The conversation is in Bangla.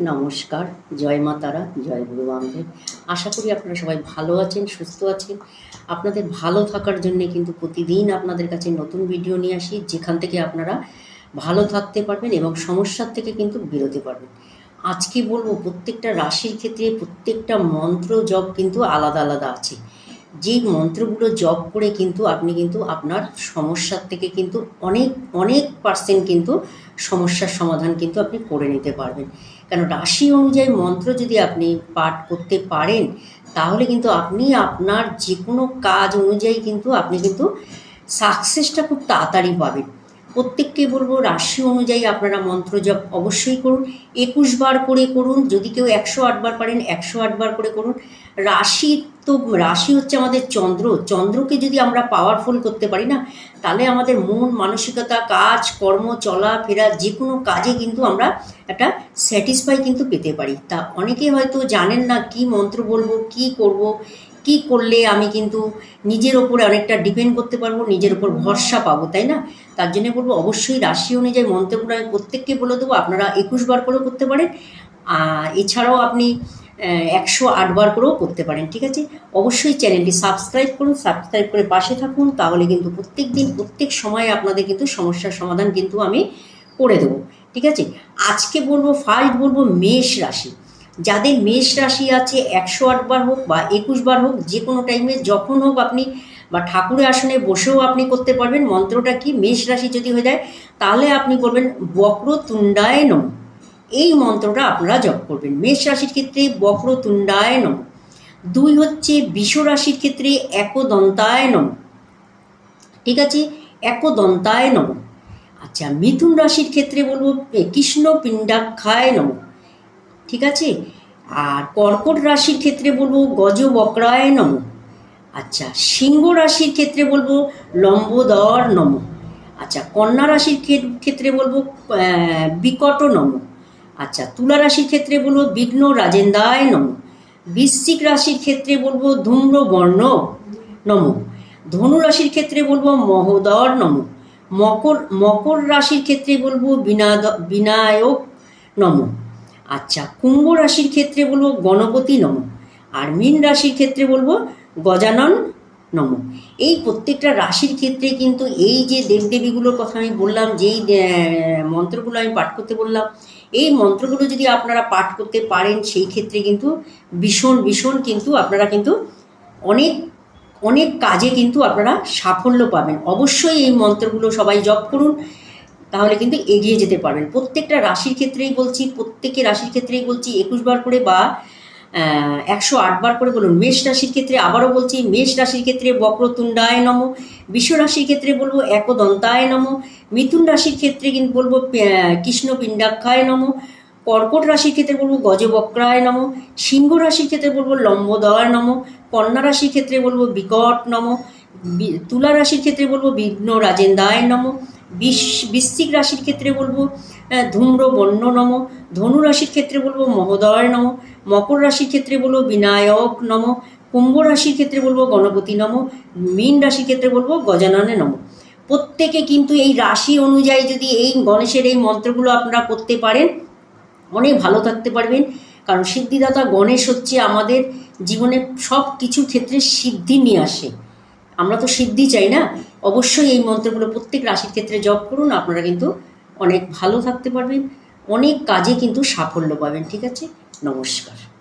নমস্কার, জয় মা তারা, জয় গুরু আশা করি আপনারা সবাই ভালো আছেন, সুস্থ আছেন। আপনাদের ভালো থাকার জন্য কিন্তু প্রতিদিন আপনাদের কাছে নতুন ভিডিও নিয়ে আসি, যেখান থেকে আপনারা ভালো থাকতে পারবেন এবং সমস্যার থেকে কিন্তু বেরোতে পারবেন আজকে বলব, প্রত্যেকটা রাশির ক্ষেত্রে প্রত্যেকটা মন্ত্র জপ কিন্তু আলাদা আলাদা আছে। যেই মন্ত্রগুলো জপ করে কিন্তু আপনি কিন্তু আপনার সমস্যার থেকে কিন্তু অনেক অনেক পার্সেন্ট কিন্তু সমস্যার সমাধান কিন্তু আপনি করে নিতে পারবেন। কেন রাশি অনুযায়ী মন্ত্র যদি আপনি পাঠ করতে পারেন, তাহলে কিন্তু আপনি আপনার যে কোনো কাজ অনুযায়ী কিন্তু আপনি কিন্তু সাকসেসটা খুব তাড়াতাড়ি পাবেন। প্রত্যেককে বলব, রাশি অনুযায়ী আপনারা মন্ত্র জপ অবশ্যই করুন। একুশ বার করে করুন, যদি কেউ একশো আটবার পারেন, একশো আটবার করে করুন। রাশি তো রাশি হচ্ছে আমাদের চন্দ্র। চন্দ্রকে যদি আমরা পাওয়ারফুল করতে পারি না, তাহলে আমাদের মন, মানসিকতা, কাজ, কর্ম চলাফেরা যে কোনো কাজে কিন্তু আমরা একটা স্যাটিসফাই কিন্তু পেতে পারি। তা অনেকে হয়তো জানেন না কি মন্ত্র বলব, কি করব, কি করলে আমি কিন্তু নিজের ওপরে অনেকটা ডিপেন্ড করতে পারব, নিজের ওপর ভরসা পাবো, তাই না? তার জন্য বলব অবশ্যই রাশি অনুযায়ী মন্ত্রগুলো আমি প্রত্যেককে বলে দেবো। আপনারা একুশ বার করেও করতে পারেন। এছাড়াও আপনি একশো আটবার করেও করতে পারেন, ঠিক আছে? অবশ্যই চ্যানেলটি সাবস্ক্রাইব করুন, সাবস্ক্রাইব করে পাশে থাকুন, তাহলে কিন্তু প্রত্যেক দিন প্রত্যেক সময় আপনাদের কিন্তু সমস্যার সমাধান কিন্তু আমি করে দেবো, ঠিক আছে? আজকে বলব ফার্স্ট বলব মেষ রাশি। যাদের মেষ রাশি আছে, একশো আটবার হোক বা একুশ বার হোক, যে কোনো টাইমে যখন হোক আপনি বা ঠাকুরের আসনে বসেও আপনি করতে পারবেন। মন্ত্রটা কি? মেষ রাশি যদি হয়ে যায়, তাহলে আপনি করবেন বক্রতুণ্ডায় নম। এই মন্ত্রটা আপনারা জপ করবেন। মেষ রাশির ক্ষেত্রে বক্রতুণ্ডায় নম। দুই হচ্ছে বিষ রাশির ক্ষেত্রে একদন্তায় নম। ঠিক আছে? একদন্তায় নম। আচ্ছা মিথুন রাশির ক্ষেত্রে বলব কৃষ্ণ পিণ্ডাক্ষায় নম। ঠিক আছে? আর কর্কট রাশির ক্ষেত্রে বলব গজ বক্রায় নম। আচ্ছা সিংহ রাশির ক্ষেত্রে বলব, লম্বোদর নম। আচ্ছা কন্যা রাশির ক্ষেত্রে বলব বিকট নম। আচ্ছা তুলা রাশির ক্ষেত্রে বলব বিঘ্ন রাজেন্দায় নম। বৃশ্চিক রাশির ক্ষেত্রে বলব ধূম্র বর্ণ নম। ধনু রাশির ক্ষেত্রে বলব মহোদর নম। মকর মকর রাশির ক্ষেত্রে বলব বিনাদ, বিনায়ক নম। আচ্ছা কুম্ভ রাশির ক্ষেত্রে বলব গণপতি নম। আর মীন রাশির ক্ষেত্রে বলব গজানন নম। এই প্রত্যেকটা রাশির ক্ষেত্রে কিন্তু এই যে দেবদেবীগুলোর কথা আমি বললাম, যেই মন্ত্রগুলো আমি পাঠ করতে বললাম, এই মন্ত্রগুলো যদি আপনারা পাঠ করতে পারেন, সেই ক্ষেত্রে কিন্তু ভীষণ ভীষণ কিন্তু আপনারা কিন্তু অনেক অনেক কাজে কিন্তু আপনারা সাফল্য পাবেন। অবশ্যই এই মন্ত্রগুলো সবাই জপ করুন, তাহলে কিন্তু এগিয়ে যেতে পারবেন। প্রত্যেকটা রাশির ক্ষেত্রেই বলছি, প্রত্যেকের রাশির ক্ষেত্রেই বলছি, একুশ বার করে বা একশো আটবার করে বলুন, মেষ রাশির ক্ষেত্রে আবারও বলছি, মেষ রাশির ক্ষেত্রে বক্রতুণ্ডায় নম, বিশ্ব রাশির ক্ষেত্রে বলব একদন্তায় নম, মিথুন রাশির ক্ষেত্রে কিন্তু বলব কৃষ্ণ পিণ্ডাক্ষায় নম, কর্কট রাশির ক্ষেত্রে বলব গজবক্রায় নম, সিংহ রাশির ক্ষেত্রে বলব লম্বদয় নম, কন্যা রাশির ক্ষেত্রে বলব বিকট নম তুলা রাশির ক্ষেত্রে বলব বিঘ্ন রাজেন্দায় নম বৃশ্চিক রাশির ক্ষেত্রে বলব ধূম্র, বন্য নম, ধনু রাশির ক্ষেত্রে বলব, মহোদয় নম, মকর রাশির ক্ষেত্রে বলব, বিনায়ক নম, কুম্ভ রাশির ক্ষেত্রে বলব, গণপতি নম, মীন রাশির ক্ষেত্রে বলব, গজাননে নম। প্রত্যেকে কিন্তু এই রাশি অনুযায়ী যদি এই গণেশের এই মন্ত্রগুলো আপনারা করতে পারেন, অনেক ভালো থাকতে পারবেন। কারণ সিদ্ধিদাতা গণেশ হচ্ছে আমাদের জীবনে সব কিছু ক্ষেত্রে সিদ্ধি নিয়ে আসে। আমরা তো সিদ্ধি চাই না। অবশ্যই এই মন্ত্রগুলো প্রত্যেক রাশির ক্ষেত্রে জপ করুন, আপনারা কিন্তু অনেক ভালো থাকতে পারবেন, অনেক কাজে কিন্তু সাফল্য পাবেন, ঠিক আছে? নমস্কার।